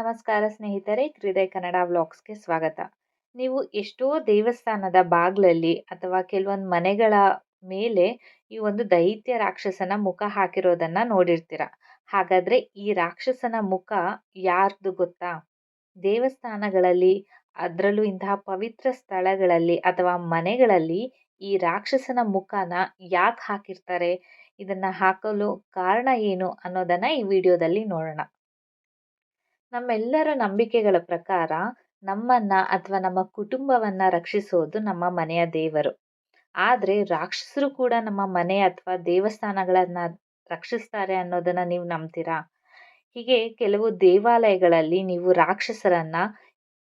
ನಮಸ್ಕಾರ ಸ್ನೇಹಿತರೆ ಹೃದಯ ಕನ್ನಡ ವ್ಲಾಗ್ಸ್ಗೆ ಸ್ವಾಗತ. ನೀವು ಎಷ್ಟೋ ದೇವಸ್ಥಾನದ ಬಾಗ್ಲಲ್ಲಿ ಅಥವಾ ಕೆಲವೊಂದು ಮನೆಗಳ ಮೇಲೆ ಈ ಒಂದು ದೈತ್ಯ ರಾಕ್ಷಸನ ಮುಖ ಹಾಕಿರೋದನ್ನ ನೋಡಿರ್ತೀರ. ಹಾಗಾದ್ರೆ ಈ ರಾಕ್ಷಸನ ಮುಖ ಯಾರ್ದು ಗೊತ್ತಾ? ದೇವಸ್ಥಾನಗಳಲ್ಲಿ, ಅದರಲ್ಲೂ ಇಂತಹ ಪವಿತ್ರ ಸ್ಥಳಗಳಲ್ಲಿ ಅಥವಾ ಮನೆಗಳಲ್ಲಿ ಈ ರಾಕ್ಷಸನ ಮುಖನ ಯಾಕೆ ಹಾಕಿರ್ತಾರೆ? ಇದನ್ನ ಹಾಕಲು ಕಾರಣ ಏನು ಅನ್ನೋದನ್ನ ಈ ವಿಡಿಯೋದಲ್ಲಿ ನೋಡೋಣ. ನಮ್ಮೆಲ್ಲರ ನಂಬಿಕೆಗಳ ಪ್ರಕಾರ ನಮ್ಮನ್ನ ಅಥವಾ ನಮ್ಮ ಕುಟುಂಬವನ್ನ ರಕ್ಷಿಸೋದು ನಮ್ಮ ಮನೆಯ ದೇವರು. ಆದರೆ ರಾಕ್ಷಸರು ಕೂಡ ನಮ್ಮ ಮನೆ ಅಥವಾ ದೇವಸ್ಥಾನಗಳನ್ನ ರಕ್ಷಿಸ್ತಾರೆ ಅನ್ನೋದನ್ನ ನೀವು ನಂಬ್ತೀರಾ? ಹೀಗೆ ಕೆಲವು ದೇವಾಲಯಗಳಲ್ಲಿ ನೀವು ರಾಕ್ಷಸರನ್ನ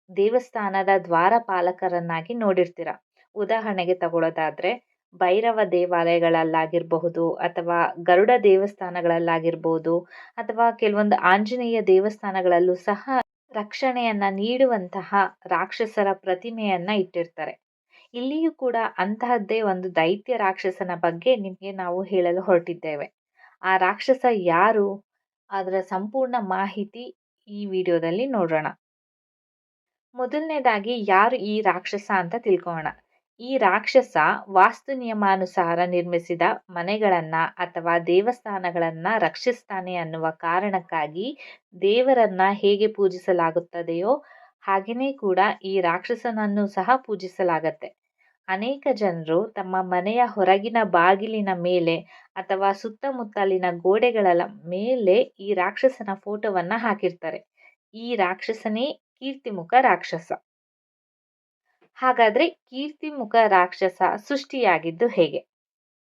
ದೇವಸ್ಥಾನದ ದ್ವಾರಪಾಲಕರನ್ನಾಗಿ ನೋಡಿರ್ತೀರ? ಉದಾಹರಣೆಗೆ ತಗೊಳ್ಳೋದಾದ್ರೆ ಭೈರವ ದೇವಾಲಯಗಳಲ್ಲಾಗಿರಬಹುದು ಅಥವಾ ಗರುಡ ದೇವಸ್ಥಾನಗಳಲ್ಲಾಗಿರ್ಬೋದು ಅಥವಾ ಕೆಲವೊಂದು ಆಂಜನೇಯ ದೇವಸ್ಥಾನಗಳಲ್ಲೂ ಸಹ ರಕ್ಷಣೆಯನ್ನ ನೀಡುವಂತಹ ರಾಕ್ಷಸರ ಪ್ರತಿಮೆಯನ್ನ ಇಟ್ಟಿರ್ತಾರೆ. ಇಲ್ಲಿಯೂ ಕೂಡ ಅಂತಹದ್ದೇ ಒಂದು ದೈತ್ಯ ರಾಕ್ಷಸನ ಬಗ್ಗೆ ನಿಮಗೆ ನಾವು ಹೇಳಲು ಹೊರಟಿದ್ದೇವೆ. ಆ ರಾಕ್ಷಸ ಯಾರು? ಅದರ ಸಂಪೂರ್ಣ ಮಾಹಿತಿ ಈ ವಿಡಿಯೋದಲ್ಲಿ ನೋಡೋಣ. ಮೊದಲನೇದಾಗಿ ಯಾರು ಈ ರಾಕ್ಷಸ ಅಂತ ತಿಳ್ಕೊಳ್ಳೋಣ ಈ ರಾಕ್ಷಸ ವಾಸ್ತು ನಿಯಮಾನುಸಾರ ನಿರ್ಮಿಸಿದ ಮನೆಗಳನ್ನ ಅಥವಾ ದೇವಸ್ಥಾನಗಳನ್ನ ರಕ್ಷಿಸ್ತಾನೆ ಅನ್ನುವ ಕಾರಣಕ್ಕಾಗಿ ದೇವರನ್ನ ಹೇಗೆ ಪೂಜಿಸಲಾಗುತ್ತದೆಯೋ ಹಾಗೆಯೇ ಕೂಡ ಈ ರಾಕ್ಷಸನನ್ನು ಸಹ ಪೂಜಿಸಲಾಗತ್ತೆ. ಅನೇಕ ಜನರು ತಮ್ಮ ಮನೆಯ ಹೊರಗಿನ ಬಾಗಿಲಿನ ಮೇಲೆ ಅಥವಾ ಸುತ್ತಮುತ್ತಲಿನ ಗೋಡೆಗಳ ಮೇಲೆ ಈ ರಾಕ್ಷಸನ ಫೋಟೋವನ್ನ ಹಾಕಿರ್ತಾರೆ. ಈ ರಾಕ್ಷಸನೇ ಕೀರ್ತಿಮುಖ ರಾಕ್ಷಸ. ಹಾಗಾದ್ರೆ ಕೀರ್ತಿಮುಖ ರಾಕ್ಷಸ ಸೃಷ್ಟಿಯಾಗಿದ್ದು ಹೇಗೆ?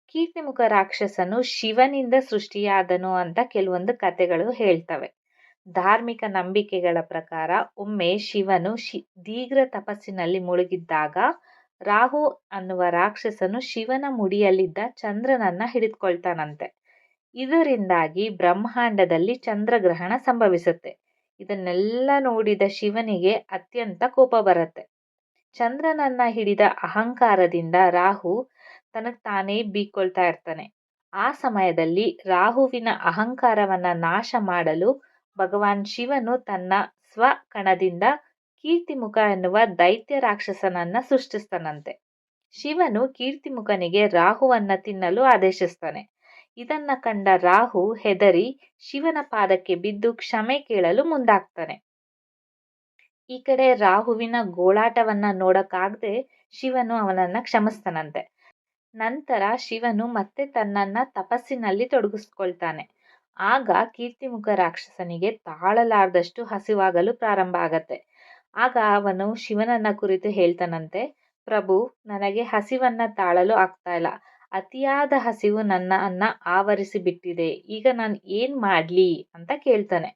ಕೀರ್ತಿಮುಖ ರಾಕ್ಷಸನು ಶಿವನಿಂದ ಸೃಷ್ಟಿಯಾದನು ಅಂತ ಕೆಲವೊಂದು ಕಥೆಗಳು ಹೇಳ್ತವೆ. ಧಾರ್ಮಿಕ ನಂಬಿಕೆಗಳ ಪ್ರಕಾರ ಒಮ್ಮೆ ಶಿವನು ಶಿ, ದೀರ್ಘ ತಪಸ್ಸಿನಲ್ಲಿ ಮುಳುಗಿದ್ದಾಗ ರಾಹು ಅನ್ನುವ ರಾಕ್ಷಸನು ಶಿವನ ಮುಡಿಯಲ್ಲಿದ್ದ ಚಂದ್ರನನ್ನ ಹಿಡಿದುಕೊಳ್ತಾನಂತೆ. ಇದರಿಂದಾಗಿ ಬ್ರಹ್ಮಾಂಡದಲ್ಲಿ ಚಂದ್ರಗ್ರಹಣ ಸಂಭವಿಸುತ್ತೆ. ಇದನ್ನೆಲ್ಲ ನೋಡಿದ ಶಿವನಿಗೆ ಅತ್ಯಂತ ಕೋಪ ಬರುತ್ತೆ. ಚಂದ್ರನನ್ನ ಹಿಡಿದ ಅಹಂಕಾರದಿಂದ ರಾಹು ತನಗ್ ತಾನೇ ಬೀಕೊಳ್ತಾ ಇರ್ತಾನೆ. ಆ ಸಮಯದಲ್ಲಿ ರಾಹುವಿನ ಅಹಂಕಾರವನ್ನ ನಾಶ ಮಾಡಲು ಭಗವಾನ್ ಶಿವನು ತನ್ನ ಸ್ವಕಣದಿಂದ ಕೀರ್ತಿಮುಖ ಎನ್ನುವ ದೈತ್ಯ ರಾಕ್ಷಸನನ್ನ ಸೃಷ್ಟಿಸ್ತಾನಂತೆ. ಶಿವನು ಕೀರ್ತಿಮುಖನಿಗೆ ರಾಹುವನ್ನ ತಿನ್ನಲು ಆದೇಶಿಸ್ತಾನೆ. ಇದನ್ನ ಕಂಡ ರಾಹು ಹೆದರಿ ಶಿವನ ಪಾದಕ್ಕೆ ಬಿದ್ದು ಕ್ಷಮೆ ಕೇಳಲು ಮುಂದಾಗ್ತಾನೆ. ಈ ಕಡೆ ರಾಹುವಿನ ಗೋಳಾಟವನ್ನ ನೋಡಕ್ಕಾಗದೆ ಶಿವನು ಅವನನ್ನ ಕ್ಷಮಿಸ್ತಾನಂತೆ. ನಂತರ ಶಿವನು ಮತ್ತೆ ತನ್ನನ್ನ ತಪಸ್ಸಿನಲ್ಲಿ ತೊಡಗಿಸ್ಕೊಳ್ತಾನೆ. ಆಗ ಕೀರ್ತಿಮುಖ ರಾಕ್ಷಸನಿಗೆ ತಾಳಲಾರದಷ್ಟು ಹಸಿವಾಗಲು ಪ್ರಾರಂಭ ಆಗತ್ತೆ. ಆಗ ಅವನು ಶಿವನನ್ನ ಕುರಿತು ಹೇಳ್ತಾನಂತೆ, ಪ್ರಭು, ನನಗೆ ಹಸಿವನ್ನ ತಾಳಲು ಆಗ್ತಾ ಇಲ್ಲ. ಅತಿಯಾದ ಹಸಿವು ನನ್ನ ಅನ್ನ ಆವರಿಸಿ ಬಿಟ್ಟಿದೆ. ಈಗ ನಾನು ಏನ್ ಮಾಡ್ಲಿ? ಅಂತ ಕೇಳ್ತಾನೆ.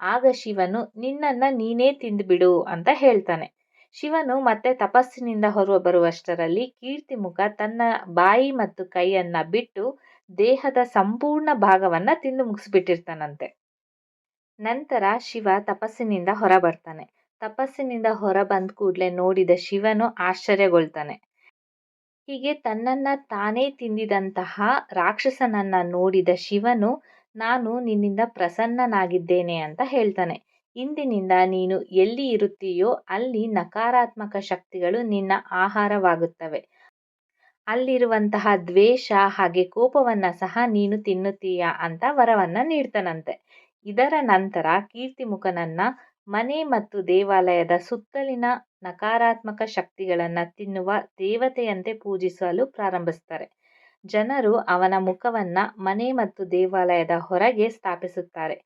ಆಗ ಶಿವನು, ನಿನ್ನನ್ನ ನೀನೇ ತಿಂದುಬಿಡು ಅಂತ ಹೇಳ್ತಾನೆ. ಶಿವನು ಮತ್ತೆ ತಪಸ್ಸಿನಿಂದ ಹೊರ ಬರುವಷ್ಟರಲ್ಲಿ ಕೀರ್ತಿಮುಖ ತನ್ನ ಬಾಯಿ ಮತ್ತು ಕೈಯನ್ನ ಬಿಟ್ಟು ದೇಹದ ಸಂಪೂರ್ಣ ಭಾಗವನ್ನ ತಿಂದು ಮುಗಿಸ್ಬಿಟ್ಟಿರ್ತಾನಂತೆ. ನಂತರ ಶಿವ ತಪಸ್ಸಿನಿಂದ ಹೊರ ಬರ್ತಾನೆ. ತಪಸ್ಸಿನಿಂದ ಹೊರ ಬಂದ ಕೂಡಲೇ ನೋಡಿದ ಶಿವನು ಆಶ್ಚರ್ಯಗೊಳ್ತಾನೆ. ಹೀಗೆ ತನ್ನನ್ನ ತಾನೇ ತಿಂದಿದಂತಹ ರಾಕ್ಷಸನನ್ನ ನೋಡಿದ ಶಿವನು ನಾನು ನಿನ್ನಿಂದ ಪ್ರಸನ್ನನಾಗಿದ್ದೇನೆ ಅಂತ ಹೇಳ್ತಾನೆ. ಇಂದಿನಿಂದ ನೀನು ಎಲ್ಲಿ ಇರುತ್ತೀಯೋ ಅಲ್ಲಿ ನಕಾರಾತ್ಮಕ ಶಕ್ತಿಗಳು ನಿನ್ನ ಆಹಾರವಾಗುತ್ತವೆ. ಅಲ್ಲಿರುವಂತಹ ದ್ವೇಷ ಹಾಗೆ ಕೋಪವನ್ನ ಸಹ ನೀನು ತಿನ್ನುತ್ತೀಯ ಅಂತ ವರವನ್ನ ನೀಡ್ತಾನಂತೆ. ಇದರ ನಂತರ ಕೀರ್ತಿಮುಖನನ್ನ ಮನೆ ಮತ್ತು ದೇವಾಲಯದ ಸುತ್ತಲಿನ ನಕಾರಾತ್ಮಕ ಶಕ್ತಿಗಳನ್ನು ತಿನ್ನುವ ದೇವತೆಯಂತೆ ಪೂಜಿಸಲು ಪ್ರಾರಂಭಿಸ್ತಾರೆ. ಜನರು ಅವನ ಮುಖವನ್ನ ಮನೆ ಮತ್ತು ದೇವಾಲಯದ ಹೊರಗೆ ಸ್ಥಾಪಿಸುತ್ತಾರೆ.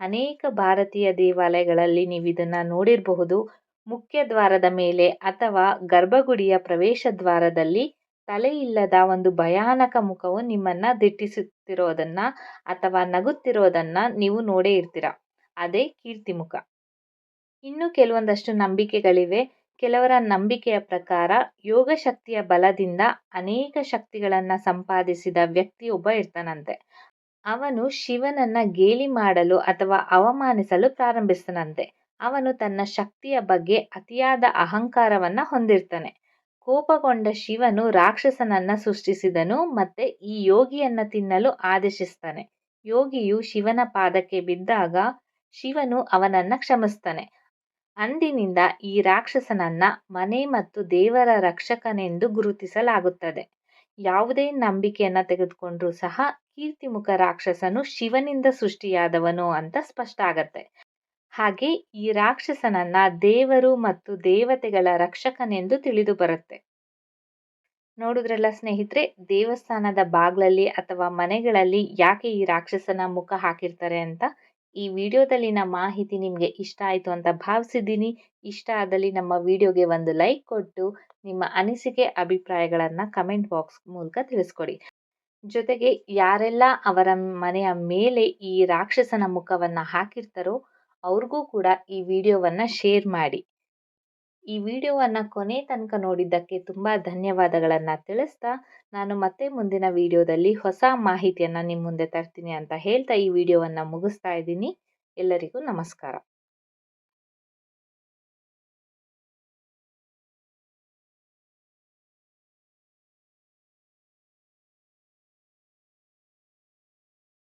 ಅನೇಕ ಭಾರತೀಯ ದೇವಾಲಯಗಳಲ್ಲಿ ನೀವು ಇದನ್ನ ನೋಡಿರಬಹುದು. ಮುಖ್ಯ ದ್ವಾರದ ಮೇಲೆ ಅಥವಾ ಗರ್ಭಗುಡಿಯ ಪ್ರವೇಶ ದ್ವಾರದಲ್ಲಿ ತಲೆ ಇಲ್ಲದ ಒಂದು ಭಯಾನಕ ಮುಖವು ನಿಮ್ಮನ್ನ ದಿಟ್ಟಿಸುತ್ತಿರೋದನ್ನು ಅಥವಾ ನಗುತ್ತಿರೋದನ್ನು ನೀವು ನೋಡೇ ಇರ್ತೀರ. ಅದೇ ಕೀರ್ತಿಮುಖ. ಇನ್ನು ಕೆಲವೊಂದಷ್ಟು ನಂಬಿಕೆಗಳಿವೆ. ಕೆಲವರ ನಂಬಿಕೆಯ ಪ್ರಕಾರ ಯೋಗ ಶಕ್ತಿಯ ಬಲದಿಂದ ಅನೇಕ ಶಕ್ತಿಗಳನ್ನು ಸಂಪಾದಿಸಿದ ವ್ಯಕ್ತಿಯೊಬ್ಬ ಇರ್ತಾನಂತೆ. ಅವನು ಶಿವನನ್ನ ಗೇಲಿ ಮಾಡಲು ಅಥವಾ ಅವಮಾನಿಸಲು ಪ್ರಾರಂಭಿಸ್ತಾನಂತೆ. ಅವನು ತನ್ನ ಶಕ್ತಿಯ ಬಗ್ಗೆ ಅತಿಯಾದ ಅಹಂಕಾರವನ್ನ ಹೊಂದಿರ್ತಾನೆ. ಕೋಪಗೊಂಡ ಶಿವನು ರಾಕ್ಷಸನನ್ನ ಸೃಷ್ಟಿಸಿದನು ಮತ್ತೆ ಈ ಯೋಗಿಯನ್ನ ತಿನ್ನಲು ಆದೇಶಿಸ್ತಾನೆ. ಯೋಗಿಯು ಶಿವನ ಪಾದಕ್ಕೆ ಬಿದ್ದಾಗ ಶಿವನು ಅವನನ್ನ ಕ್ಷಮಿಸ್ತಾನೆ. ಅಂದಿನಿಂದ ಈ ರಾಕ್ಷಸನನ್ನ ಮನೆ ಮತ್ತು ದೇವರ ರಕ್ಷಕನೆಂದು ಗುರುತಿಸಲಾಗುತ್ತದೆ. ಯಾವುದೇ ನಂಬಿಕೆಯನ್ನ ತೆಗೆದುಕೊಂಡ್ರೂ ಸಹ ಕೀರ್ತಿಮುಖ ರಾಕ್ಷಸನು ಶಿವನಿಂದ ಸೃಷ್ಟಿಯಾದವನು ಅಂತ ಸ್ಪಷ್ಟ ಆಗತ್ತೆ. ಹಾಗೆ ಈ ರಾಕ್ಷಸನನ್ನ ದೇವರು ಮತ್ತು ದೇವತೆಗಳ ರಕ್ಷಕನೆಂದು ತಿಳಿದು ಬರುತ್ತೆ. ನೋಡಿದ್ರಲ್ಲ ಸ್ನೇಹಿತರೆ, ದೇವಸ್ಥಾನದ ಬಾಗ್ಲಲ್ಲಿ ಅಥವಾ ಮನೆಗಳಲ್ಲಿ ಯಾಕೆ ಈ ರಾಕ್ಷಸನ ಮುಖ ಹಾಕಿರ್ತಾರೆ ಅಂತ. ಈ ವಿಡಿಯೋದಲ್ಲಿನ ಮಾಹಿತಿ ನಿಮಗೆ ಇಷ್ಟ ಆಯಿತು ಅಂತ ಭಾವಿಸಿದ್ದೀನಿ. ಇಷ್ಟ ಆದಲ್ಲಿ ನಮ್ಮ ವಿಡಿಯೋಗೆ ಒಂದು ಲೈಕ್ ಕೊಟ್ಟು ನಿಮ್ಮ ಅನಿಸಿಕೆ, ಅಭಿಪ್ರಾಯಗಳನ್ನು ಕಮೆಂಟ್ ಬಾಕ್ಸ್ ಮೂಲಕ ತಿಳಿಸ್ಕೊಡಿ. ಜೊತೆಗೆ ಯಾರೆಲ್ಲ ಅವರ ಮನೆಯ ಮೇಲೆ ಈ ರಾಕ್ಷಸನ ಮುಖವನ್ನು ಹಾಕಿರ್ತಾರೋ ಅವ್ರಿಗೂ ಕೂಡ ಈ ವಿಡಿಯೋವನ್ನು ಶೇರ್ ಮಾಡಿ. ಈ ವಿಡಿಯೋವನ್ನು ಕೊನೆ ತನಕ ನೋಡಿದ್ದಕ್ಕೆ ತುಂಬ ಧನ್ಯವಾದಗಳನ್ನು ತಿಳಿಸ್ತಾ ನಾನು ಮತ್ತೆ ಮುಂದಿನ ವಿಡಿಯೋದಲ್ಲಿ ಹೊಸ ಮಾಹಿತಿಯನ್ನು ನಿಮ್ಮ ಮುಂದೆ ತರ್ತೀನಿ ಅಂತ ಹೇಳ್ತಾ ಈ ವಿಡಿಯೋವನ್ನು ಮುಗಿಸ್ತಾ ಇದ್ದೀನಿ. ಎಲ್ಲರಿಗೂ ನಮಸ್ಕಾರ.